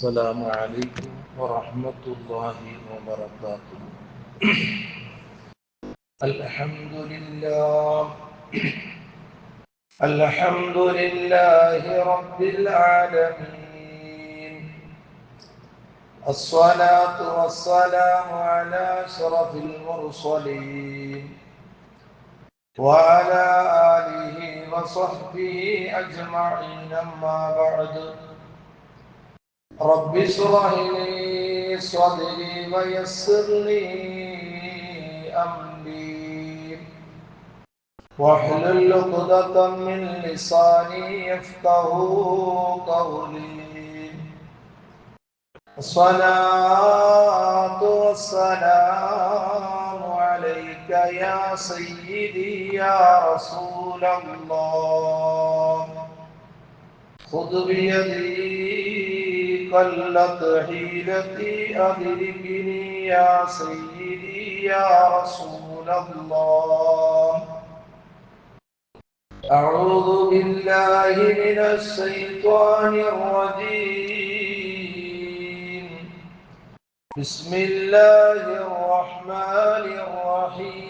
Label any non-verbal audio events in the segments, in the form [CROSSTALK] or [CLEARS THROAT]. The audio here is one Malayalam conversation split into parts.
السلام عليكم ورحمة الله وبركاته. [CLEARS THROAT] الحمد لله. [CLEARS THROAT] الحمد لله رب العالمين. الصلاة والسلام على أشرف المرسلين وعلى آله وصحبه أجمعين أما بعد. رب اشرح لي صدري ويسر لي أمري. واحلل عقدة من لساني يفقه قولي. الصلاة والسلام عليك يا سيدي يا رسول الله. خذ بيدي قلت حيلتي أدركني يا سيدي يا رسول الله. أعوذ بالله من الشيطان الرجيم. بسم الله الرحمن الرحيم.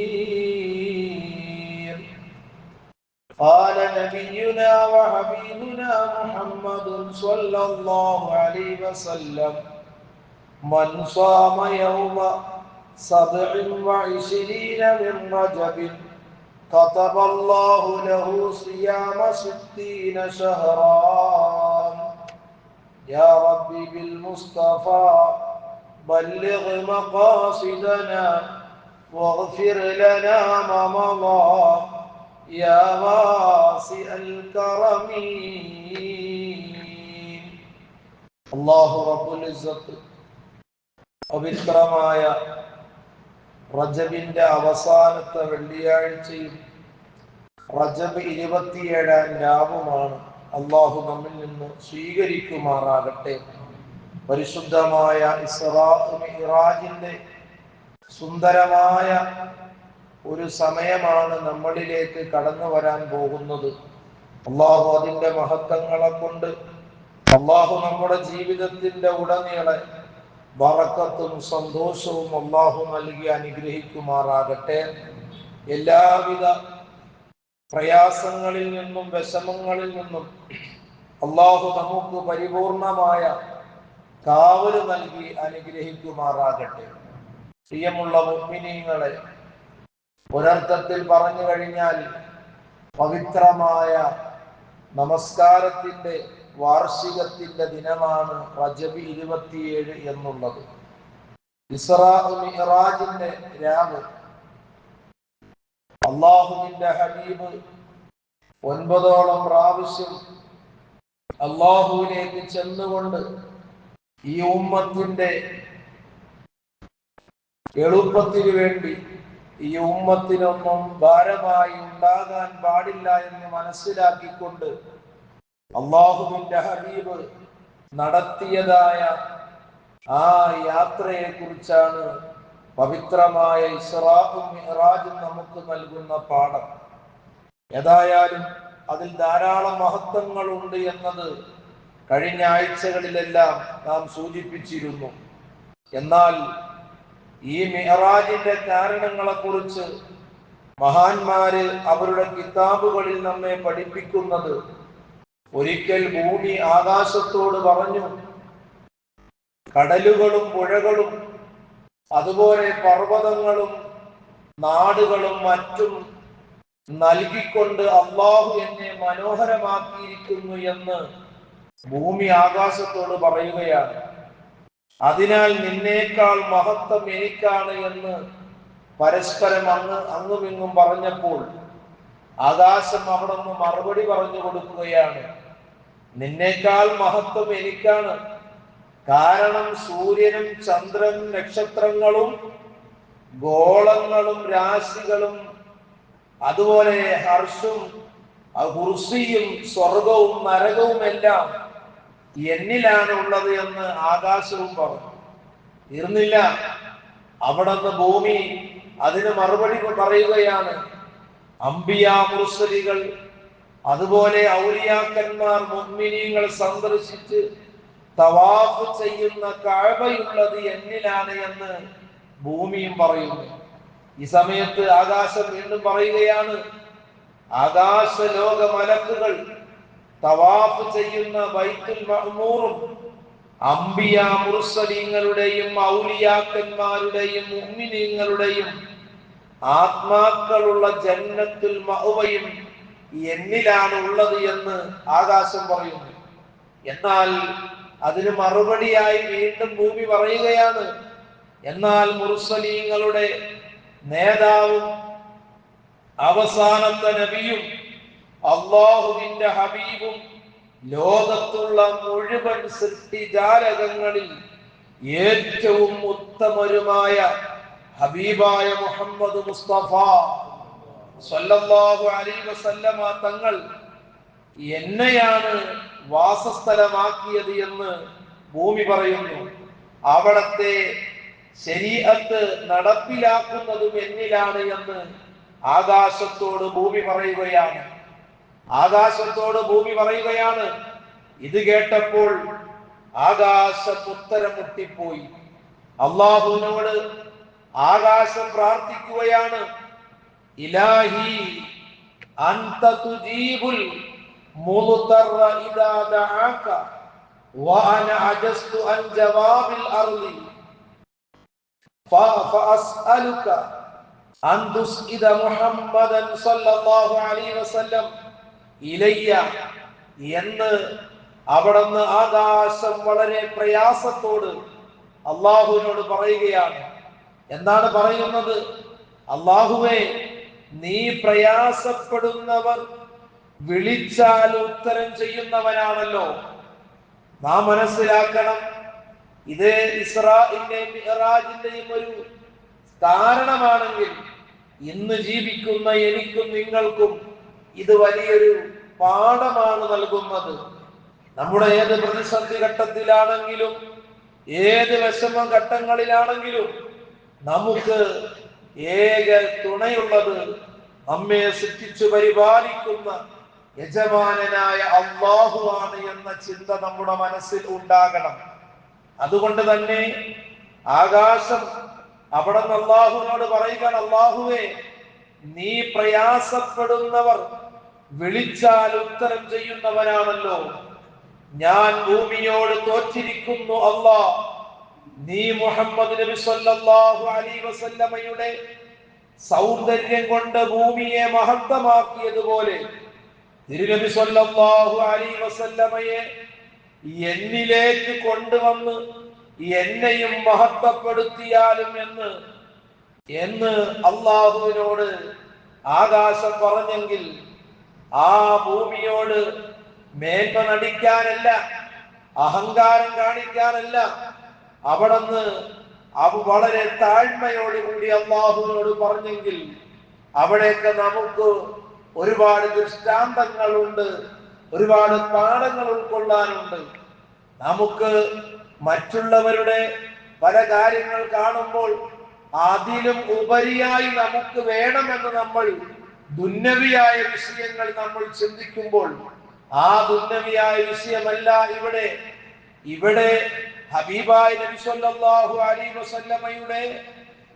قال نبينا وحبيبنا محمد صلى الله عليه وسلم من صام يوم سبع وعشرين من رجب كتب الله له صيام ستين شهرا. يا ربي بالمصطفى بلغ مقاصدنا واغفر لنا ما مضى. يا واسع الكرم الله رب العزة പവിത്രമായ റജബിന്റെ അവസാനത്തെ വെള്ളിയാഴ്ചയും റജബ് ഇരുപത്തിയേഴാം രാവുമാണ് അള്ളാഹു നമ്മിൽ നിന്ന് സ്വീകരിക്കുമാറാകട്ടെ പരിശുദ്ധമായ ഇറാജിന്റെ സുന്ദരമായ ഒരു സമയമാണ് നമ്മളിലേക്ക് കടന്നു വരാൻ പോകുന്നത്. അള്ളാഹു അതിന്റെ മഹത്വങ്ങളെ കൊണ്ട് അള്ളാഹു നമ്മുടെ ജീവിതത്തിന്റെ ഉടനീളെ വറക്കത്തും സന്തോഷവും അള്ളാഹു നൽകി അനുഗ്രഹിക്കുമാറാകട്ടെ. എല്ലാവിധ പ്രയാസങ്ങളിൽ നിന്നും വിഷമങ്ങളിൽ നിന്നും അള്ളാഹു നമുക്ക് പരിപൂർണമായ കാവൽ നൽകി അനുഗ്രഹിക്കുമാറാകട്ടെ. പ്രിയമുള്ള മുഗ്മിനീങ്ങളെ ഒരർത്ഥത്തിൽ പറഞ്ഞു കഴിഞ്ഞാൽ പവിത്രമായ നമസ്കാരത്തിന്റെ വാർഷികത്തിന്റെ ദിനമാണ് റജബ് ഇരുപത്തിയേഴ് എന്നുള്ളത്. ഇസ്രാജിന്റെ രാവ് അള്ളാഹുവിന്റെ ഹബീബ് ഒൻപതോളം പ്രാവശ്യം അള്ളാഹുവിലേക്ക് ചെന്നുകൊണ്ട് ഈ ഉമ്മത്തിന്റെ എളുപ്പത്തിന് വേണ്ടി ഈ ഉമ്മത്തിനൊന്നും ഭാരമായി ഉണ്ടാകാൻ പാടില്ല എന്ന് മനസ്സിലാക്കിക്കൊണ്ട് അള്ളാഹുവിന്റെ ഹബീബ് നടത്തിയതായ ആ യാത്രയെ കുറിച്ചാണ് പവിത്രമായ ഇസ്രാഖും നമുക്ക് നൽകുന്ന പാഠം. ഏതായാലും അതിൽ ധാരാളം മഹത്വങ്ങളുണ്ട് എന്നത് കഴിഞ്ഞ ആഴ്ചകളിലെല്ലാം നാം സൂചിപ്പിച്ചിരുന്നു. എന്നാൽ ഈ മിഹറാജിന്റെ കാരണങ്ങളെ കുറിച്ച് മഹാന്മാര് അവരുടെ കിതാബുകളിൽ നമ്മെ പഠിപ്പിക്കുന്നത് ഒരിക്കൽ ഭൂമി ആകാശത്തോട് പറഞ്ഞു കടലുകളും പുഴകളും അതുപോലെ പർവതങ്ങളും നാടുകളും മറ്റും നൽകിക്കൊണ്ട് അള്ളാഹു എന്നെ മനോഹരമാക്കിയിരിക്കുന്നു എന്ന് ഭൂമി ആകാശത്തോട് പറയുകയാണ്. അതിനാൽ നിന്നേക്കാൾ മഹത്വം എനിക്കാണ് എന്ന് പരസ്പരം അങ്ങ് അങ്ങുമിങ്ങും പറഞ്ഞപ്പോൾ ആകാശം അവിടെ നിന്ന് മറുപടി പറഞ്ഞു കൊടുക്കുകയാണ്. നിന്നേക്കാൾ മഹത്വം എനിക്കാണ്. കാരണം സൂര്യനും ചന്ദ്രനും നക്ഷത്രങ്ങളും ഗോളങ്ങളും രാശികളും അതുപോലെ ഹർഷും കുർസിയും സ്വർഗവും നരകവും എല്ലാം എന്നിലാണ് ഉള്ളത് എന്ന് ആകാശവും പറഞ്ഞു. തീർന്നില്ല അവിടുന്ന് ഭൂമി അതിന് മറുപടി പറയുകയാണ്. അംബിയ മുർസലികൾ അതുപോലെ ഔലിയാക്കന്മാർ മുഗ്മിനീങ്ങൾ സന്ദർശിച്ച് തവാഫ് ചെയ്യുന്ന കഴവയുള്ളത് എന്നിലാണ് എന്ന് ഭൂമിയും പറയുന്നു. ഈ സമയത്ത് ആകാശം വീണ്ടും പറയുകയാണ് ആകാശ ലോക മലക്കുകൾ തവാഫ് ചെയ്യുന്ന ബൈത്തുൽ മഹ്മൂറും അംബിയ മുർസലീങ്ങളുടെയും ഔലിയാക്കന്മാരുടെയും മുഅ്മിനീങ്ങളുടെയും ആത്മാക്കളുള്ള ജന്നത്തുൽ മഅവയും എന്നിലാണ് ഉള്ളത് എന്ന് ആകാശം പറയുന്നു. എന്നാൽ അതിന് മറുപടിയായി വീണ്ടും ഭൂമി പറയുകയാണ്. എന്നാൽ മുർസലീങ്ങളുടെ നേതാവും അവസാനത്തെ നബിയും അള്ളാഹുവിന്റെ ഹബീബും ലോകത്തുള്ള മുഴുവൻ സൃഷ്ടിജാലകങ്ങളിൽ ഏറ്റവും ഉത്തമരുമായ ഹബീബായ മുഹമ്മദ് മുസ്തഫ സല്ലല്ലാഹു അലൈഹി വസല്ലമ തങ്ങൾ എന്നെയാണ് വാസസ്ഥലമാക്കിയത് എന്ന് ഭൂമി പറയുന്നു. അവിടത്തെ ശരീരത്ത് നടപ്പിലാക്കുന്നതും എന്നിലാണ് എന്ന് ആകാശത്തോട് ഭൂമി പറയുകയാണ്. ആകാശത്തോട് ഭൂമി പറയുകയാണ് ഇത് കേട്ടപ്പോൾ ആകാശം ഉത്തരം മുട്ടിപ്പോയി അള്ളാഹുവിനോട് ആകാശം പ്രാർത്ഥിക്കുകയാണ് ഇലാഹി അന്ത തുജീബുൽ മുദ്തറ ഇദാ ദഅക വഅന അജസ്തു അൻ ജവാബിൽ അർളി فأسألك أن تسئد محمدا صلى الله عليه وسلم ഇലയ്യ എന്ന് അവിടുന്ന് ആകാശം വളരെ പ്രയാസത്തോട് അള്ളാഹുവിനോട് പറയുകയാണ്. എന്താണ് പറയുന്നത്? അള്ളാഹുവെ നീ പ്രയാസപ്പെടുന്നവർ വിളിച്ചാൽ ഉത്തരം ചെയ്യുന്നവനാണല്ലോ. നാം മനസ്സിലാക്കണം ഇത് ഇസ്രാഇന്റെയും മിഹറാജിന്റെയും ഒരു കാരണമാണെങ്കിൽ ഇന്ന് ജീവിക്കുന്ന എനിക്കും നിങ്ങൾക്കും ഇത് വലിയൊരു പാഠമാണ് നൽകുന്നത്. നമ്മുടെ ഏത് പ്രതിസന്ധി ഘട്ടത്തിലാണെങ്കിലും ഏത് വിഷമ ഘട്ടങ്ങളിലാണെങ്കിലും നമുക്ക് ഏക തുണയുള്ളത് നമ്മെ സൃഷ്ടിച്ചു പരിപാലിക്കുന്ന യജമാനനായ അള്ളാഹുവാണ് എന്ന ചിന്ത നമ്മുടെ മനസ്സിൽ ഉണ്ടാകണം. അതുകൊണ്ട് തന്നെ ആകാശം അവിടെ നിന്ന് അള്ളാഹുവിനോട് പറയുകയാണ് അള്ളാഹുവേ നീ പ്രയാസപ്പെടുന്നവർ വിളിച്ചാൽ ഉത്തരം ചെയ്യുന്നവനാണല്ലോ. ഞാൻ ഭൂമിയോട് തോറ്റിരിക്കുന്നു അല്ലാ നീ മുഹമ്മദ് നബി സല്ലല്ലാഹു അലൈഹി വസല്ലമയുടെ സൗന്ദര്യം കൊണ്ട് ഭൂമിയെ മഹത്തമാക്കിയതുപോലെ തിരുനബി സല്ലല്ലാഹു അലൈഹി വസല്ലമയെ എന്നിലേക്ക് കൊണ്ടുവന്ന് എന്നെയും മഹത്വപ്പെടുത്തിയാലും എന്ന് എന്ന് അള്ളാഹുവിനോട് ആകാശം പറഞ്ഞെങ്കിൽ ആ ഭൂമിയോട് മേന്മ നടിക്കാനല്ല അഹങ്കാരം കാണിക്കാനല്ല. അവിടുന്ന് അവ വളരെ താഴ്മയോടുകൂടി അള്ളാഹുവിനോട് പറഞ്ഞെങ്കിൽ അവിടെയൊക്കെ നമുക്ക് ഒരുപാട് ദൃഷ്ടാന്തങ്ങളുണ്ട് ഒരുപാട് പാഠങ്ങൾ ഉൾക്കൊള്ളാനുണ്ട്. നമുക്ക് മറ്റുള്ളവരുടെ പല കാര്യങ്ങൾ കാണുമ്പോൾ അതിലും ഉപരിയായി നമുക്ക് വേണമെന്ന് നമ്മൾ ദുന്നവിയായ വിഷയങ്ങൾ നമ്മൾ ചിന്തിക്കുമ്പോൾ ആ ദുന്നവിയായ വിഷയമല്ല ഇവിടെ. ഇവിടെ ഹബീബായ നബി സല്ലല്ലാഹു അലൈഹി വസല്ലമയുടെ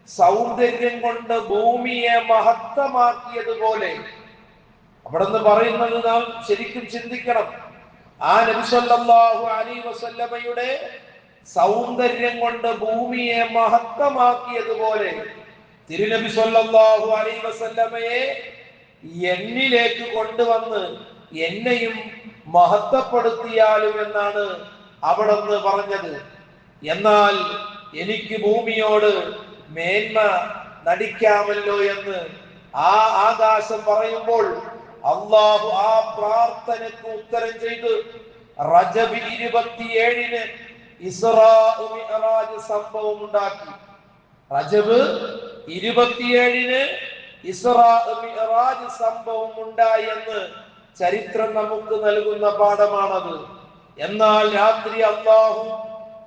സൗന്ദര്യം കൊണ്ട് ഭൂമിയെ മഹത്തമാക്കിയതുപോലെ അവിടെ നിന്ന് പറയുന്നത് നാം ശരിക്കും ചിന്തിക്കണം. ആ നബി സല്ലല്ലാഹു അലൈഹി വസല്ലമയുടെ സൗന്ദര്യം കൊണ്ട് ഭൂമിയെ മഹത്തമാക്കിയതുപോലെ തിരുനബി സല്ലല്ലാഹു അലൈഹി വസല്ലമയെ എന്നിലേക്ക് കൊണ്ടുവന്ന് എന്നെയും മഹത്വപ്പെടുത്തിയാലും എന്നാണ് അവിടെ നിന്ന് പറഞ്ഞത്. എന്നാൽ എനിക്ക് ഭൂമിയോട് മേന്മ നടിക്കാമല്ലോ എന്ന് ആ ആകാശം പറയുമ്പോൾ അള്ളാഹു ആ പ്രാർത്ഥനക്ക് ഉത്തരം ചെയ്ത് റജബ് ഇരുപത്തിയേഴിന് ഇസ്രാജ് സംഭവം ഉണ്ടാക്കി. റജബ് ഇരുപത്തിയേഴിന് ഇസ്രാ മിഅ്റാജ് സംഭവം ഉണ്ടായി എന്ന് ചരിത്രം നമുക്ക് നൽകുന്ന പാഠമാണത്. എന്നാൽ രാത്രി അള്ളാഹു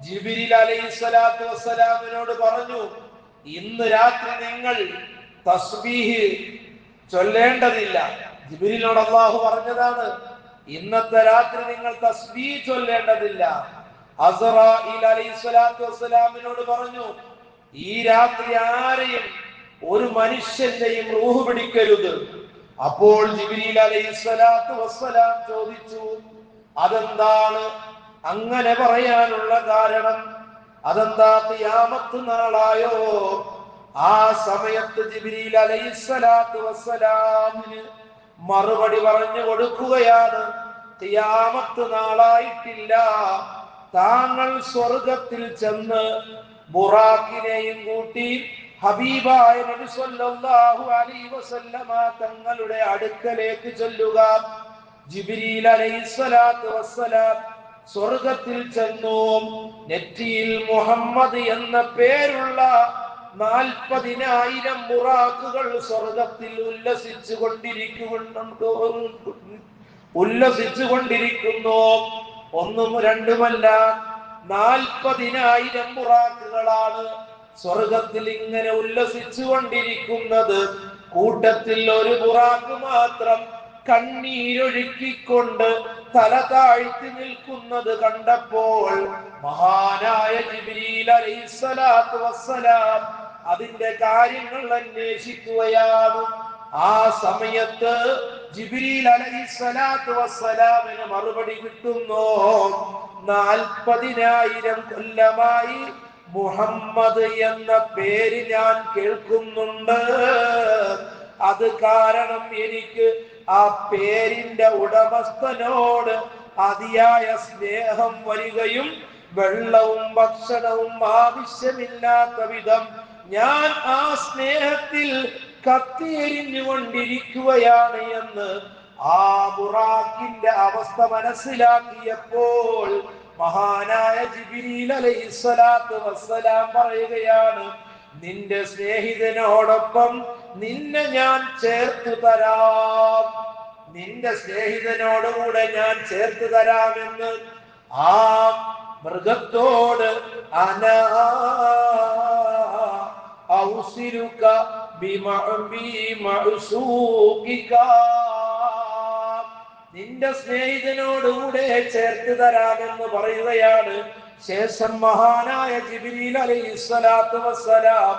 ജിബിരിൽ അലൈഹി വസ്സലാമിനോട് പറഞ്ഞു ഇന്ന് രാത്രി നിങ്ങൾ തസ്ബീഹ് ചൊല്ലേണ്ടതില്ല. ജിബിരിനോട് അള്ളാഹു പറഞ്ഞതാണ് ഇന്നത്തെ രാത്രി നിങ്ങൾ തസ്ബീ ചൊല്ലേണ്ടതില്ല. അസറ അലൈഹി സ്വലാത്തു വസ്സലാമിനോട് പറഞ്ഞു ഈ രാത്രി ആരെയും ഒരു മനുഷ്യന്റെയും റൂഹ് പിടിക്കരുത്. അപ്പോൾ ചോദിച്ചു അതെന്താണ്? അങ്ങനെ പറയാനുള്ള കാരണം അതെന്താ തിയാമത്ത് നാളായോ? ആ സമയത്ത് ജിബിരിൽ അലൈഹി വസ്സലാമിന് മറുപടി പറഞ്ഞു കൊടുക്കുകയാണ് തിയാമത്ത് നാളായിട്ടില്ല. താങ്കൾ സ്വർഗത്തിൽ ചെന്ന് ബുറാക്കിനെയും കൂട്ടി ഹബീബായ നബി സല്ലല്ലാഹു അലൈഹി വസല്ലമ തങ്ങളുടെ അടുക്കലേക്ക് ചൊല്ലുക. ജിബ്രീൽ അലൈഹിസ്സലാത്തു വസ്സലാം സ്വർഗത്തിൽ ചെന്നു. നെറ്റിയിൽ മുഹമ്മദ് എന്ന പേരുള്ള നാൽപ്പതിനായിരം മുറാക്കുകൾ സ്വർഗത്തിൽ ഉല്ലസിച്ചു കൊണ്ടിരിക്കുന്നുണ്ടോ ഉല്ലസിച്ചു കൊണ്ടിരിക്കുന്നു ഒന്നും രണ്ടുമല്ല നാൽപ്പതിനായിരം മുറാക്കുകളാണ് സ്വർഗത്തിൽ ഇങ്ങനെ ഉല്ലസിച്ചു കൊണ്ടിരിക്കുന്നത് കൂട്ടത്തിൽ ഒരു പുറാക്ക് മാത്രം കണ്ണീരൊഴുക്കിക്കൊണ്ട് തല താഴ്ത്തി നിൽക്കുന്നത് കണ്ടപ്പോൾ മഹാനായ വസ്സലാം അതിന്റെ കാര്യങ്ങൾ അന്വേഷിക്കുകയാണ് ആ സമയത്ത് ജിബ്രീൽ അലൈഹിസ്സലാത്തു വസ്സലാമിന് മറുപടി കിട്ടുന്നു. നാൽപ്പതിനായിരം കൊല്ലമായി മുഹമ്മദ് എന്ന പേര് ഞാൻ കേൾക്കുന്നുണ്ട്. അത് കാരണം എനിക്ക് ആ പേരിന്റെ ഉടമസ്ഥനോട് അതിയായ സ്നേഹം വരികയും വെള്ളവും ഭക്ഷണവും ആവശ്യമില്ലാത്ത വിധം ഞാൻ ആ സ്നേഹത്തിൽ കത്തിയെരിഞ്ഞുകൊണ്ടിരിക്കുകയാണ് എന്ന് ആ ബുറാക്കിന്റെ അവസ്ഥ മനസ്സിലാക്കിയപ്പോൾ മഹാനായ ജിബിരിൽ അലൈഹിസ്സലാത്തു വസ്സലാം പറയുകയാണ് നിന്റെ സ്നേഹിതനോടൊപ്പം നിന്നെ ഞാൻ ചേർത്തു തരാം. നിന്റെ സ്നേഹിതനോടുകൂടെ ഞാൻ ചേർത്തു തരാമെന്ന് ആ മൃഗത്തോട് അനാ ഔസിരുക ബിമഅസൂകിക നിന്റെ സ്നേഹിതനോടുകൂടെ ചേർത്ത് തരാമെന്ന് പറയുകയാണ്. ശേഷം മഹാനായ ജിബിരിൽ അലൈഹി സ്വലാത്തു വസ്സലാം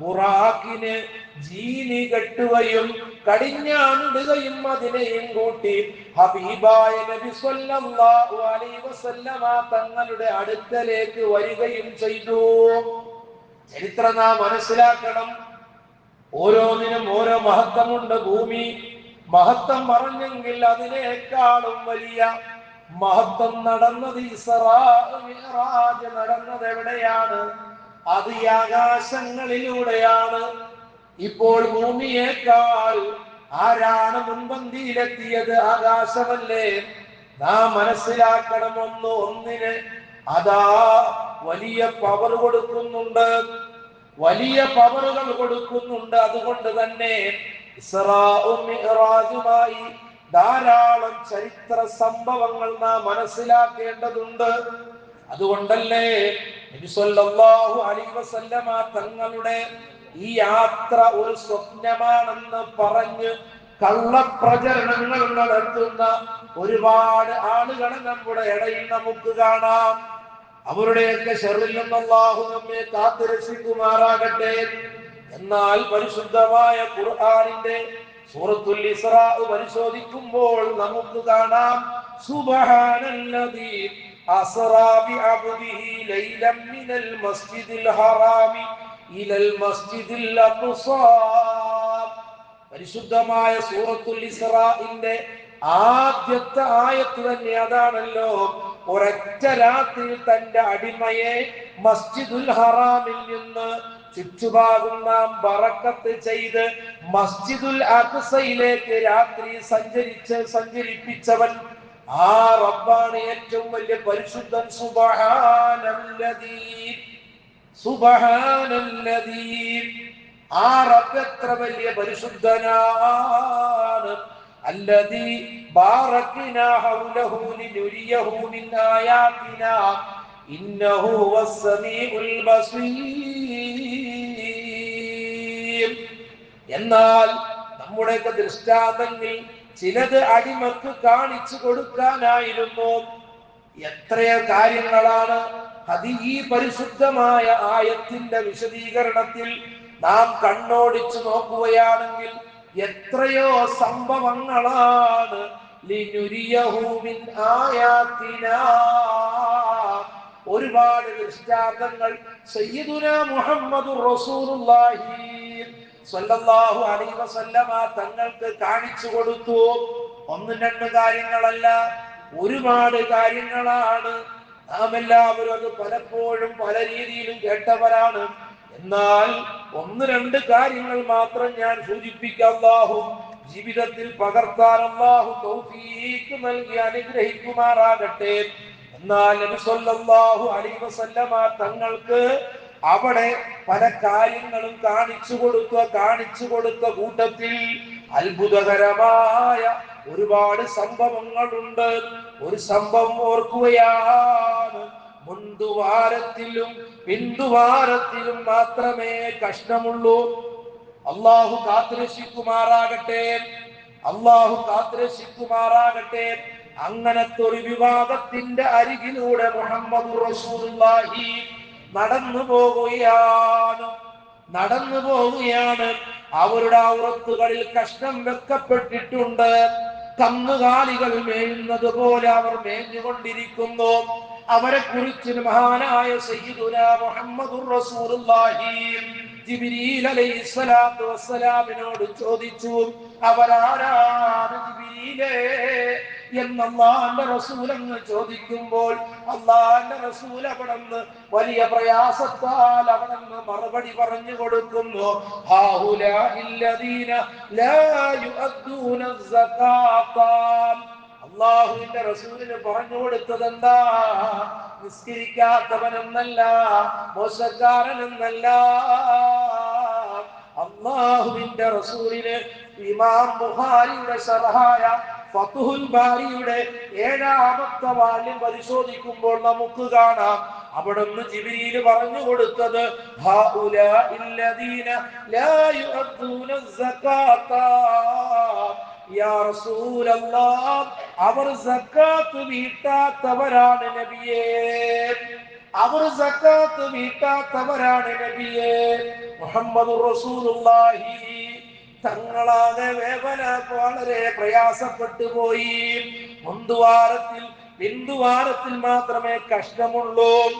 ബുറാക്കിന് ജീനി കെട്ടുകയും കടിഞ്ഞാണിടുകയും അതിനെയും കൂട്ടി ഹബീബായ നബി സല്ലല്ലാഹു അലൈഹി വസല്ലമ തങ്ങളുടെ അടുക്കലേക്ക് വരികയും ചെയ്തു. ചരിത്രം നാം മനസ്സിലാക്കണം. ഓരോന്നിനും ഓരോ മഹത്വമുണ്ട്. ഭൂമി മഹത്വം പറഞ്ഞെങ്കിൽ അതിനേക്കാളും വലിയ മഹത്വം നടന്നത് ഇസറാജ് നടന്നത് എവിടെയാണ്? അത് ഈ ആകാശങ്ങളിലൂടെയാണ്. ഇപ്പോൾ ഭൂമിയേക്കാൾ ആരാണ് മുൻപന്തിയിലെത്തിയത്? ആകാശമല്ലേ? നാം മനസ്സിലാക്കണം ഒന്ന് ഒന്നിന്. അതാ വലിയ പവർ കൊടുക്കുന്നുണ്ട്. വലിയ പവറുകൾ കൊടുക്കുന്നുണ്ട്. അതുകൊണ്ട് തന്നെ ഇസ്രാഉം മിഅ്റാജുമായി ധാരാളം ചരിത്ര സംഭവങ്ങൾ നാം മനസ്സിലാക്കേണ്ടതുണ്ട്. അതുകൊണ്ടല്ലേ നബി സല്ലല്ലാഹു അലൈഹി വസല്ലമ തങ്ങളുടെ ഈ യാത്ര ഒരു സ്വപ്നമാണെന്ന് പറഞ്ഞ് കള്ളപ്രചരണങ്ങൾ നടത്തുന്ന ഒരുപാട് ആളുകളെ നമ്മുടെ ഇടയിൽ നമുക്ക് കാണാം. അവരുടെയൊക്കെ ഷെറിൽ നിന്ന് അല്ലാഹു നമ്മെ കാത്തുരക്ഷിക്കുമാറാകട്ടെ. എന്നാൽ പരിശുദ്ധമായ ഖുർആാനിന്റെ സൂറത്തുൽ ഇസ്രാ പരിശോധിക്കുമ്പോൾ നമുക്ക് കാണാം സുബഹാനല്ലദീ അസ്റാ ബിഅബ്ദിഹി ലൈലൻ മിനൽ മസ്ജിദിൽ ഹറാമി ഇലൽ മസ്ജിദിൽ അഖ്സാ പരിശുദ്ധമായ സൂറത്തുൽ ഇസ്രാഇന്റെ ആദ്യത്തെ ആയത്ത് തന്നെ അതാണല്ലോ ഒരൊറ്റ രാത്രിയിൽ തന്റെ അടിമയെ മസ്ജിദുൽ ഹറാമിൽ നിന്ന് ചുറ്റുഭാഗം നാം വറക്കത്ത് ചെയ്ത് മസ്ജിദുൽ അഖ്സയിലേക്ക് രാത്രി സഞ്ചരിച്ച് സഞ്ചരിപ്പിച്ചവൻ ആ റബ്ബാണ് ഏറ്റവും വലിയ പരിശുദ്ധൻ. സുബഹാനല്ലദീ. സുബഹാനല്ലദീ. ആ റബ്ബ് എത്ര വലിയ പരിശുദ്ധനാണ്. അല്ലദീ ബാറക്നാ ഹൗലഹു ലിനുരിയഹു മിൻ ആയാതിനാ ഇന്നഹു വസ്സമീഉൽ ബസീർ. എന്നാൽ നമ്മുടെയൊക്കെ ദൃഷ്ടാന്തങ്ങളിൽ ചിലത് അടിമക്ക് കാണിച്ചു കൊടുക്കാനായിരുന്നു. എത്രയോ കാര്യങ്ങളാണ് അത് ഈ പരിശുദ്ധമായ ആയത്തിന്റെ വിശദീകരണത്തിൽ നാം കണ്ണോടിച്ചു നോക്കുകയാണെങ്കിൽ എത്രയോ സംഭവങ്ങളാണ്. ഒരുപാട് ദൃഷ്ടാന്തങ്ങൾ മുഹമ്മദ് റസൂലുള്ളാഹി. സ്വല്ലല്ലാഹു അലൈഹി വസല്ലമ തങ്ങൾക്ക് കാണിച്ചു കൊടുത്തു. ഒന്നും രണ്ട് കാര്യങ്ങളല്ല ഒരുപാട് കാര്യങ്ങളാണ്. നാം എല്ലാവരും അത് പലപ്പോഴും പല രീതിയിലും കേട്ടവരാണ്. എന്നാൽ ഒന്ന് രണ്ട് കാര്യങ്ങൾ മാത്രം ഞാൻ സൂചിപ്പിക്കാഹു ജീവിതത്തിൽ പകർത്താൻ അല്ലാഹു തൗഫീഖ് നൽകി അനുഗ്രഹിക്കുമാറാകട്ടെ. എന്നാൽ സല്ലല്ലാഹു അലൈഹി വസല്ലമ തങ്ങൾക്ക് അവിടെ പല കാര്യങ്ങളും കാണിച്ചു കൊടുത്ത കാണിച്ചു കൊടുത്ത കൂട്ടത്തിൽ. അത്ഭുതകരമായ ഒരുപാട് സംഭവങ്ങളുണ്ട്. ഒരു സംഭവം ഓർക്കുകയാണ്. മുൻതുവാരത്തിലും പിന്തുവാരത്തിലും മാത്രമേ കഷ്ണമുള്ളൂ. അള്ളാഹു കാത്തുരക്ഷിക്കുമാറാകട്ടെ. അള്ളാഹു കാത്തുരക്ഷിക്കുമാറാകട്ടെ. അങ്ങനത്തെ ഒരു വിവാദത്തിന്റെ അരികിലൂടെ മുഹമ്മദ് റസൂലുള്ളാഹി നടന്നു പോകുകയാണ്. നടന്നു പോവുകയാണ് അവരുടെ ഔറത്തുകളിൽ കഷ്ണം വെക്കപ്പെട്ടിട്ടുണ്ട്. കന്നുകാലികൾ മേയുന്നത് പോലെ അവർ മേഞ്ഞുകൊണ്ടിരിക്കുന്നു. അവരെ കുറിച്ച് മഹാനായ സയ്യിദുന മുഹമ്മദുർ റസൂലുള്ളാഹി. ജിബ്രീൽ അലൈഹിസ്സലാത്തു വസ്സലാമിനോട് ചോദിച്ചു അവരാരാണ് ജിബ്രീലേ എന്ന് അള്ളാന്റെ റസൂൽ ചോദിക്കുമ്പോൾ അള്ളാന്റെ റസൂൽ അവിടെന്ന് വലിയ പ്രയാസത്താൽ അവിടെന്ന് മറുപടി പറഞ്ഞു കൊടുക്കുന്നു ഹാഹുലീന അള്ളാഹുവിന്റെ റസൂലിന് പറഞ്ഞു കൊടുത്തത് എന്താ നിസ്കരിക്കാത്തവനെന്നല്ല മോശക്കാരനെന്നല്ല. അള്ളാഹുവിന്റെ റസൂലിന് ഇമാം ബുഹാരിയുടെ സഹായ ഫതുഹുൽ ബാരിയുടെ ഏഴാമത്തെ വാല്യം പരിശോധിക്കുമ്പോൾ നമുക്ക് കാണാം. അവിടുന്ന് ജിബിരിയിൽ പറഞ്ഞു കൊടുത്തത് ഹാഉലാഇല്ലദീന ലാ യുഅദ്ദൂന സകാത്ത അവർ വീട്ടാത്തവരാണ് നബിയേ. അവർ സക്കാത്ത് വീട്ടാത്തവരാണ് നബിയേ. മുഹമ്മദ് റസൂലുള്ളാഹി. തങ്ങളാകെ വേവന വളരെ പ്രയാസപ്പെട്ടു പോയി. മുന്തുവാരത്തിൽ ബിന്ദുവാരത്തിൽ മാത്രമേ കഷ്ടമുള്ളൂ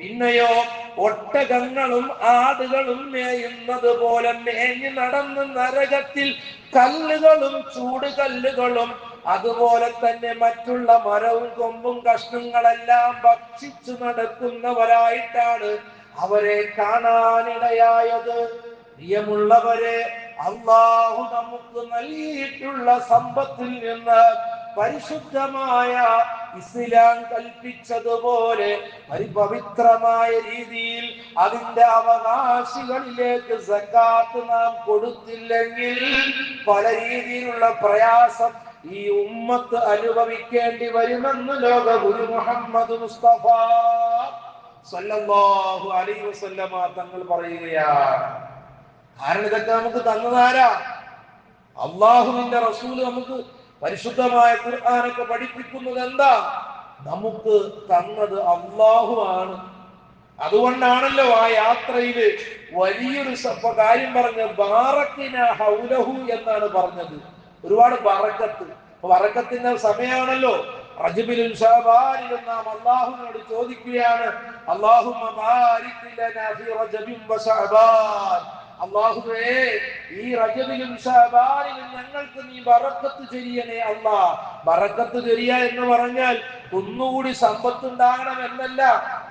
പിന്നെയോ ഒട്ടകങ്ങളും ആടുകളും മേയുന്നത് പോലെ മേഞ്ഞു നടന്ന് നരകത്തിൽ കല്ലുകളും ചൂട് കല്ലുകളും അതുപോലെ തന്നെ മറ്റുള്ള മരവും കൊമ്പും കഷ്ണങ്ങളെല്ലാം ഭക്ഷിച്ചു നടക്കുന്നവരായിട്ടാണ് അവരെ കാണാനിടയായത്. പ്രിയമുള്ളവരെ അള്ളാഹു നമുക്ക് നൽകിയിട്ടുള്ള സമ്പത്തിൽ നിന്ന് പരിശുദ്ധമായ ഇസ്ലാം കൽപ്പിച്ചതുപോലെ പരിപവിത്രമായ രീതിയിൽ അതിന്റെ അവകാശികളിലേക്ക് സക്കാത്ത് നാം കൊടുത്തില്ലെങ്കിൽ പല രീതിയിലുള്ള പ്രയാസം ഈ ഉമ്മത്ത് അനുഭവിക്കേണ്ടി വരുമെന്ന് ലോക ഗുരു മുഹമ്മദ് മുസ്തഫ സല്ലല്ലാഹു അലൈഹി വസല്ലമ തങ്ങൾ പറയുകയാണ്. കാരണം ഇതൊക്കെ നമുക്ക് തന്നതാരാ? അള്ളാഹുവിന്റെ റസൂൽ നമുക്ക് പരിശുദ്ധമായ ഖുർആാനൊക്കെ പഠിപ്പിക്കുന്നത് എന്താ നമുക്ക് തന്നത് അള്ളാഹു ആണ് അതുകൊണ്ടാണല്ലോ ആ യാത്രയിൽ വലിയൊരു കാര്യം പറഞ്ഞ ബാറക്കിന ഹൗലഹു എന്നാണ് പറഞ്ഞത്. ഒരുപാട് ബറക്കത്ത് വറക്കത്തിന്റെ സമയമാണല്ലോ അള്ളാഹുവിനോട് ചോദിക്കുകയാണ് അള്ളാഹുമ്മ അള്ളാഹുവേ ഈ റജബിലും ഷാബാനിലും ഞങ്ങൾക്ക് നീ ബറക്കത്ത് ചെയ്യണേ അല്ല ബറക്കത്ത് ചെരിയ എന്ന് പറഞ്ഞാൽ ഒന്നുകൂടി സമ്പത്തുണ്ടാകണം എന്നല്ല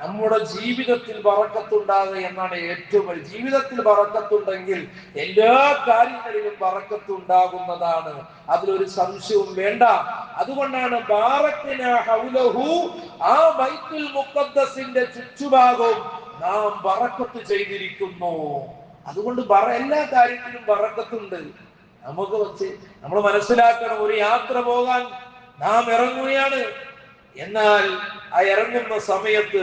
നമ്മുടെ ജീവിതത്തിൽ ബറക്കത്തുണ്ടാകുക എന്നാണ് ഏറ്റവും വലിയ ജീവിതത്തിൽ ബറക്കത്തുണ്ടെങ്കിൽ എല്ലാ കാര്യങ്ങളിലും ബറക്കത്തുണ്ടാകുന്നതാണ്. അതിലൊരു സംശയവും വേണ്ട. അതുകൊണ്ടാണ് ആ ബൈത്തുൽ മുക്കദ്സിന്റെ ചുറ്റുഭാഗവും നാം ബറക്കത്ത് ചെയ്തിരിക്കുന്നു. അതുകൊണ്ട് എല്ലാ കാര്യത്തിലും ബറക്കത്തുണ്ട് നമുക്ക് വെച്ച് നമ്മൾ മനസ്സിലാക്കണം ഒരു യാത്ര പോകാൻ നാം ഇറങ്ങുകയാണ്. എന്നാൽ ആ ഇറങ്ങുന്ന സമയത്ത്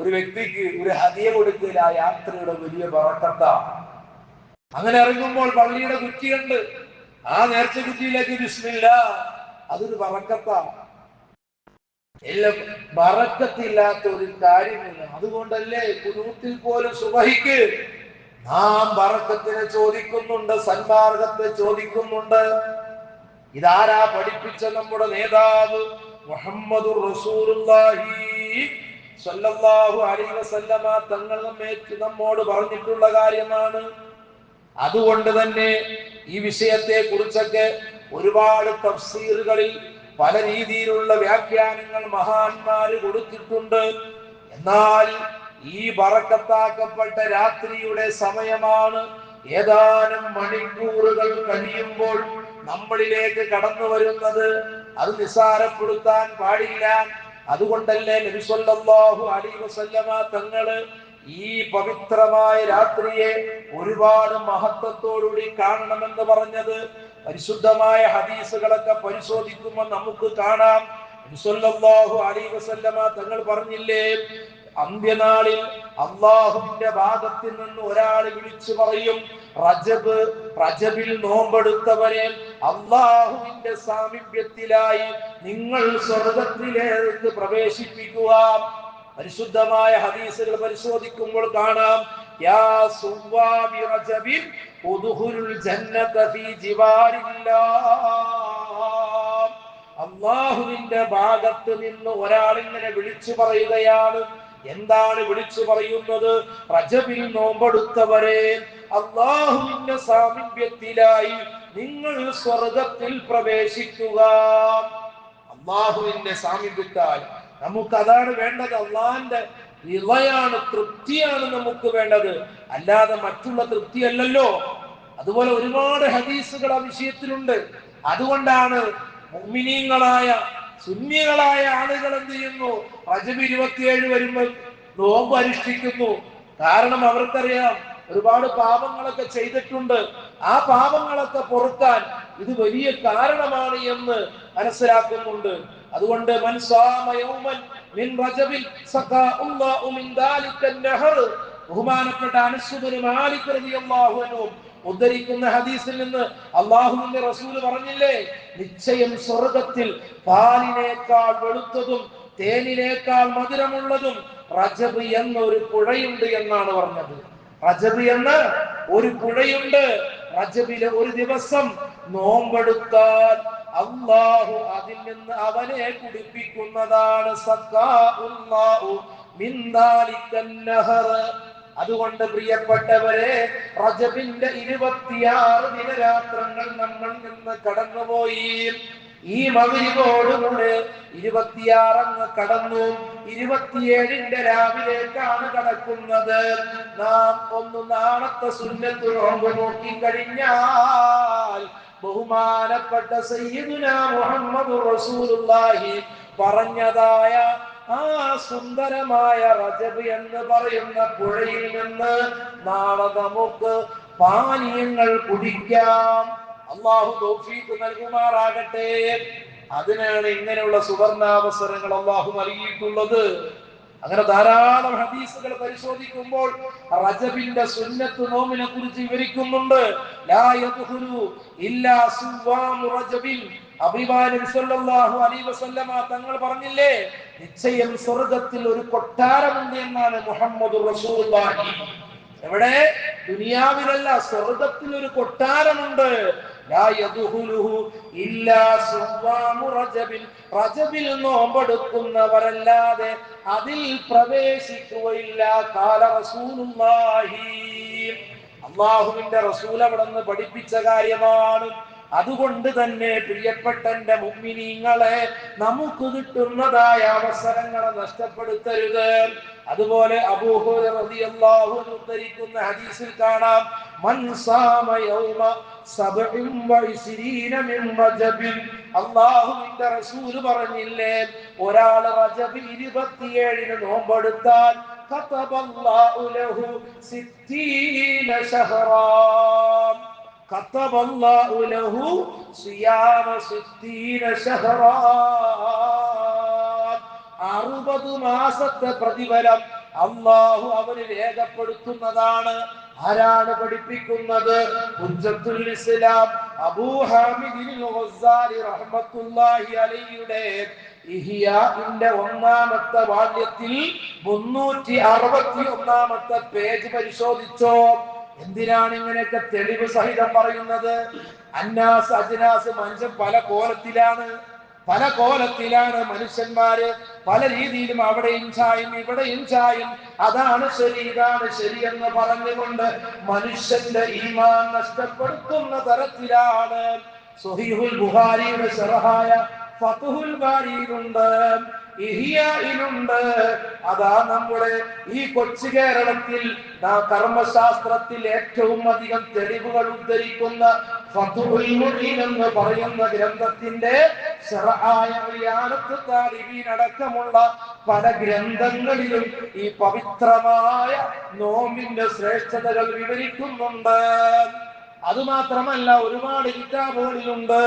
ഒരു വ്യക്തിക്ക് ഒരു ഹതിയ കൊടുക്കൽ ആ യാത്രയുടെ വലിയ ബറക്കത്ത അങ്ങനെ ഇറങ്ങുമ്പോൾ പള്ളിയുടെ കുറ്റിയുണ്ട്. ആ നേർച്ച കുറ്റിയിലേക്ക് ബിസ്മില്ല അതൊരു പറക്കത്ത എല്ലാം ബറക്കത്തില്ലാത്ത ഒരു കാര്യമില്ല അതുകൊണ്ടല്ലേ കുനൂത്തിൽ പോലും സുബഹിക്ക് നാം ബറക്കത്തിനെ ചോദിക്കുന്നുണ്ട് സന്മാർഗത്തെ ചോദിക്കുന്നുണ്ട്. ഇതാരാ പഠിപ്പിച്ച നമ്മുടെ നേതാവ്? മുഹമ്മദ് അലൈഹി വസല്ലമ. തങ്ങൾ നമ്മെ നമ്മോട് പറഞ്ഞിട്ടുള്ള കാര്യമാണ്. അതുകൊണ്ട് തന്നെ ഈ വിഷയത്തെ കുറിച്ചൊക്കെ ഒരുപാട് തഫ്സീറുകളിൽ പല രീതിയിലുള്ള വ്യാഖ്യാനങ്ങൾ മഹാന്മാര് കൊടുത്തിട്ടുണ്ട്. എന്നാൽ ഈ ബറക്കത്താക്കപ്പെട്ട രാത്രിയുടെ സമയമാണ്. ഏതാനും മണിക്കൂറുകൾ കഴിയുമ്പോൾ നമ്മളിലേക്ക് കടന്നു വരുന്നത്. അത് നിസ്സാരപ്പെടുത്താൻ പാടില്ല. അതുകൊണ്ടല്ലേ നബിസ്വല്ലാഹു അലി വസല്ലമ തങ്ങൾ ഈ പവിത്രമായ രാത്രിയെ ഒരുപാട് മഹത്വത്തോടുകൂടി കാണണമെന്ന് പറഞ്ഞത്. പരിശുദ്ധമായ ഹദീസുകളൊക്കെ പരിശോധിക്കുമ്പോൾ നമുക്ക് കാണാം. അലൈ വസല്ലമ തങ്ങൾ പറഞ്ഞില്ലേ അന്ത്യനാളിൽ അള്ളാഹുവിന്റെ ഭാഗത്തിൽ നിന്ന് ഒരാൾ വിളിച്ചു പറയും റജബ് റജബിൽ നോമ്പെടുത്തവരെ അള്ളാഹുവിന്റെ സാമീപ്യത്തിലായി നിങ്ങൾ സ്വർഗത്തിലേക്ക് പ്രവേശിപ്പിക്കുക. പരിശുദ്ധമായ ഹദീസുകൾ പരിശോധിക്കുമ്പോൾ കാണാം യാ ജന്നത ഫീ അള്ളാഹുവിന്റെ ഭാഗത്ത് നിന്ന് ഒരാളിങ്ങനെ വിളിച്ചു പറയുകയാണ് എന്താണ് വിളിച്ചു പറയുന്നത്? റജബിൽ നോമ്പെടുത്തവരെ അള്ളാഹുവിന്റെ സാമീപ്യത്തിലായി നിങ്ങൾ സ്വർഗത്തിൽ പ്രവേശിക്കുക. അള്ളാഹുവിന്റെ സാമീപ്യത്താൽ നമുക്ക് അതാണ് വേണ്ടത്. അള്ളാഹിന്റെ ഇളയാണ് തൃപ്തിയാണ് നമുക്ക് വേണ്ടത്. അല്ലാതെ മറ്റുള്ള തൃപ്തിയല്ലല്ലോ. അതുപോലെ ഒരുപാട് ഹദീസുകൾ ആ വിഷയത്തിലുണ്ട്. അതുകൊണ്ടാണ് മുഅ്മിനീങ്ങളായ സുന്നികളായ ആളുകൾ എന്ത് ചെയ്യുന്നു? റജബ് ഇരുപത്തിയേഴ് വരുമ്പോൾ നോമ്പ് അനുഷ്ഠിക്കുന്നു. കാരണം അവർക്കറിയാം ഒരുപാട് പാപങ്ങളൊക്കെ ചെയ്തിട്ടുണ്ട്. ആ പാപങ്ങളൊക്കെ പൊറുക്കാൻ ഇത് വലിയ കാരണമാണ് എന്ന് മനസ്സിലാക്കുന്നുണ്ട്. അതുകൊണ്ട് ബഹുമാനപ്പെട്ട അനസുബിന് മാലിക് റളിയല്ലാഹു അൻഹു ഉദ്ധരിക്കുന്ന ഹദീസിൽ നിന്ന് അള്ളാഹുവിന്റെ റസൂൽ പറഞ്ഞില്ലേ? നിശ്ചയം സ്വർഗത്തിൽ പാലിനേക്കാൾ വെളുത്തതും തേനിനേക്കാൾ മധുരമുള്ളതും റജബ് എന്ന ഒരു പുഴയുണ്ട് എന്നാണ് പറഞ്ഞത്. റജബ് എന്ന ഒരു പുഴയുണ്ട്. റജബിലെ ഒരു ദിവസം നോമ്പെടുത്താൽ അള്ളാഹു അതിൽ നിന്ന് അവനെ കുടിപ്പിക്കുന്നതാണ് നഹർ. അതുകൊണ്ട് പ്രിയപ്പെട്ടവരെ റജബിന്റെ ഇരുപത്തിയാറ് ദിനരാത്രങ്ങൾ നമ്മൾ നിന്ന് കടന്നുപോയി. ഈ മകരിവോടുകൂടെ ഇരുപത്തിയാറങ്ങ് കടന്നു. ഇരുപത്തിയേഴിന്റെ രാവിലേക്കാണ് കടക്കുന്നത്. നാം ഒന്ന് നാണത്തെ സുന്നത്ത് നോമ്പ് നോക്കി കഴിഞ്ഞാൽ ബഹുമാനപ്പെട്ട സയ്യിദുന മുഹമ്മദ് റസൂലുള്ളാഹി പറഞ്ഞതായ ആ സുന്ദരമായ റജബ് എന്ന് പറയുന്ന പുഴയിൽ നിന്ന് നാളെ നമുക്ക് പാനീയങ്ങൾ കുടിക്കാം. അള്ളാഹു തൗഫീഖ് നൽകുമാറാകട്ടെ. അതിനാണ് ഇങ്ങനെയുള്ള സുവർണാവസരങ്ങൾ അള്ളാഹു നൽകിയിട്ടുള്ളത്. അങ്ങനെ ധാരാളം ഹദീസുകൾ പരിശോധിക്കുമ്പോൾ റജബിന്റെ സുന്നത്ത് നോമിനെ കുറിച്ച് വിവരിക്കുന്നുണ്ട്. വസല്ലമ തങ്ങൾ പറഞ്ഞില്ലേ നിശ്ചയം സ്വർഗത്തിൽ ഒരു കൊട്ടാരമുണ്ട് എന്നാണ് മുഹമ്മദ് എവിടെ? ദുനിയാവിലല്ല സ്വർഗത്തിൽ ഒരു കൊട്ടാരമുണ്ട്. റജബിൽ നോമ്പെടുക്കുന്നവരല്ലാതെ അതിൽ പ്രവേശിക്കുകയില്ല. കാല റസൂലുള്ളാഹി. അള്ളാഹുവിന്റെ റസൂൽ അവിടെ നിന്ന് പഠിപ്പിച്ച കാര്യമാണ്. അതുകൊണ്ട് തന്നെ പ്രിയപ്പെട്ട മുമ്മിനീങ്ങളെ നമുക്ക് കിട്ടുന്നതായ അവസരങ്ങളെ നഷ്ടപ്പെടുത്തരുത്. അതുപോലെ ഉദ്ധരിക്കുന്ന ഹദീസിൽ കാണാം അല്ലാഹുവിന്റെ റസൂൽ പറഞ്ഞില്ലേ ഒരാൾ റജബ് 27 നോമ്പെടുത്താൽ കതബല്ലാഹു ലഹു 60 ശഹറാ كتب الله له صيام ستين شهرا അറുപത് മാസത്തെ പ്രതിഫലം അള്ളാഹു അവന് രേഖപ്പെടുത്തുന്നതാണ് ആരാണ് പഠിപ്പിക്കുന്നത് ഹുജ്ജത്തുൽ ഇസ്ലാം അബൂ ഹാമിദിൻ ഗസ്സാലി റഹ്മത്തുള്ളാഹി അലൈഹിയുടെ ഇഹിയാന്റെ ഒന്നാമത്തെ വാല്യത്തിൽ മുന്നൂറ്റി അറുപത്തി ഒന്നാമത്തെ പേജ് പരിശോധിച്ചോ എന്തിനാണ് ഇങ്ങനെയൊക്കെ തെളിവ് സഹിതം പറയുന്നത്? അന്നാസ് അജ്നാസ് മനുഷ്യൻ പല കോലത്തിലാണ്. പല കോലത്തിലാണ് മനുഷ്യന്മാര്. പല രീതിയിലും അവിടെയും ചായും ഇവിടെയും ചായും. അതാണ് ശരി ഇതാണ് ശരി എന്ന് പറഞ്ഞുകൊണ്ട് മനുഷ്യന്റെ ഈമാൻ നഷ്ടപ്പെടുത്തുന്ന തരത്തിലാണ്. സുഹീഹുൽ ബുഹാരിയുടെ ഷറഹായ ഫതുഹുൽ ബാരിയിലുണ്ട്. ഇഹിയയിലുണ്ട് അതാ നമ്മുടെ ഈ കൊച്ചു കേരളത്തിൽ കർമ്മശാസ്ത്രത്തിൽ ഏറ്റവും അധികം തെളിവുകൾ ഉദ്ധരിക്കുന്ന എന്ന് പറയുന്ന ഗ്രന്ഥത്തിന്റെ അടക്കമുള്ള പല ഗ്രന്ഥങ്ങളിലും ഈ പവിത്രമായ നോമ്പിന്റെ ശ്രേഷ്ഠതകൾ വിവരിക്കുന്നുണ്ട്. അതുമാത്രമല്ല ഒരുപാട് കിതാബുകളിലുണ്ട്.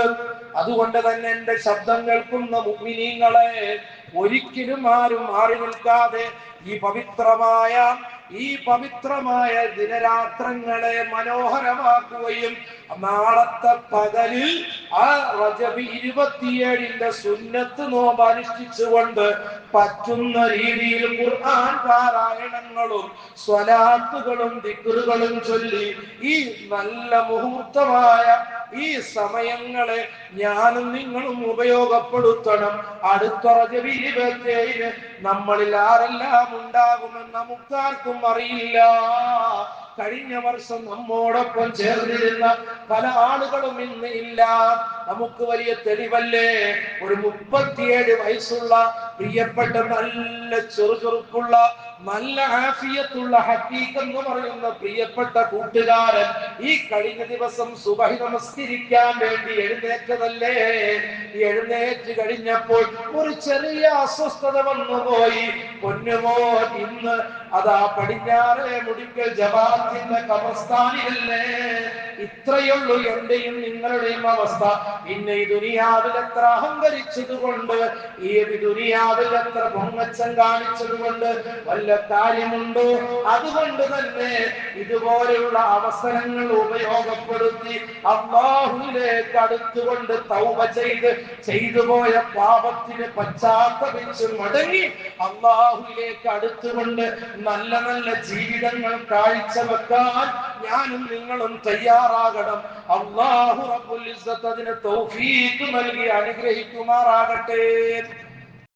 അതുകൊണ്ട് തന്നെ എന്റെ ശബ്ദം കേൾക്കുന്ന മുഗ്മിനീങ്ങളെ ഒരിക്കലും ആരും മാറി നിൽക്കാതെ ഈ പവിത്രമായ ഈ പവിത്രമായ ദിനരാത്രങ്ങളെ മനോഹരമാക്കുകയും നാളത്തെ പകലിൽ ആ റജബി ഇരുപത്തിയേഴിന്റെ സുന്നത്ത് നോമ്പ് അനുഷ്ഠിച്ചുകൊണ്ട് പറ്റുന്ന രീതിയിൽ ഖുർആൻ പാരായണങ്ങളും സ്വലാത്തുകളും ദിക്റുകളും ചൊല്ലി ഈ നല്ല മുഹൂർത്തമായ ഈ സമയങ്ങളെ ഞാനും നിങ്ങളും ഉപയോഗപ്പെടുത്തണം. അടുത്ത റജബി ഇരുപത്തിയേഴിന് നമ്മളിൽ ആരെല്ലാം ഉണ്ടാകുമെന്ന് നമുക്കാർക്കും അറിയില്ല. കഴിഞ്ഞ വർഷം നമ്മോടൊപ്പം ചേർന്നിരുന്ന പല ആളുകളും ഇന്ന് ഇല്ല. നമുക്ക് വലിയ തെളിവല്ലേ? ഒരു മുപ്പത്തിയേഴ് വയസ്സുള്ള പ്രിയപ്പെട്ട നല്ല ചെറുചുറുക്കുള്ള നല്ല ആഫിയത്തുള്ള ഹക്കീഖ് എന്ന് പറയുന്ന പ്രിയപ്പെട്ട കൂട്ടുകാരൻ ഈ കഴിഞ്ഞ ദിവസം സുബഹി നമസ്കരിക്കാൻ വേണ്ടി എഴുന്നേറ്റതല്ലേ? എഴുന്നേറ്റ് കഴിഞ്ഞപ്പോൾ ഒരു ചെറിയ അസ്വസ്ഥത വന്നുപോയി. പൊന്നുമോ ഇന്ന് അതാ പടിഞ്ഞാറേ മുടിക്കൽ ജവാത്തിന്റെ കബർസ്ഥാനിലല്ലേ? ഇത്രയുള്ളൂ എന്റെയും നിങ്ങളുടെയും അവസ്ഥ. പിന്നെ ഈ ദുനിയാവിൽ എത്ര അഹങ്കരിച്ചത് കൊണ്ട് ഈ ദുനിയാവിൽ എത്ര പൊങ്ങച്ചം കാണിച്ചത് കൊണ്ട് വല്ല കാര്യമുണ്ടോ? അതുകൊണ്ട് തന്നെ ഇതുപോലെയുള്ള അവസരങ്ങൾ ഉപയോഗപ്പെടുത്തി അള്ളാഹുലേക്ക് അടുത്തുകൊണ്ട് തൗബ ചെയ്ത് ചെയ്തു പോയ പാപത്തിന് പശ്ചാത്തപിച്ച് മടങ്ങി അള്ളാഹുലേക്ക് അടുത്തുകൊണ്ട് നല്ല നല്ല ജീവിതങ്ങൾ കാഴ്ച വെക്കാൻ ഞാനും നിങ്ങളും തയ്യാറാകണം. അള്ളാഹു റബ്ബുൽ ഇസ്സത്ത് അതിന് തൗഫീഖ് നൽകി അനുഗ്രഹിക്കുമാറാകട്ടെ.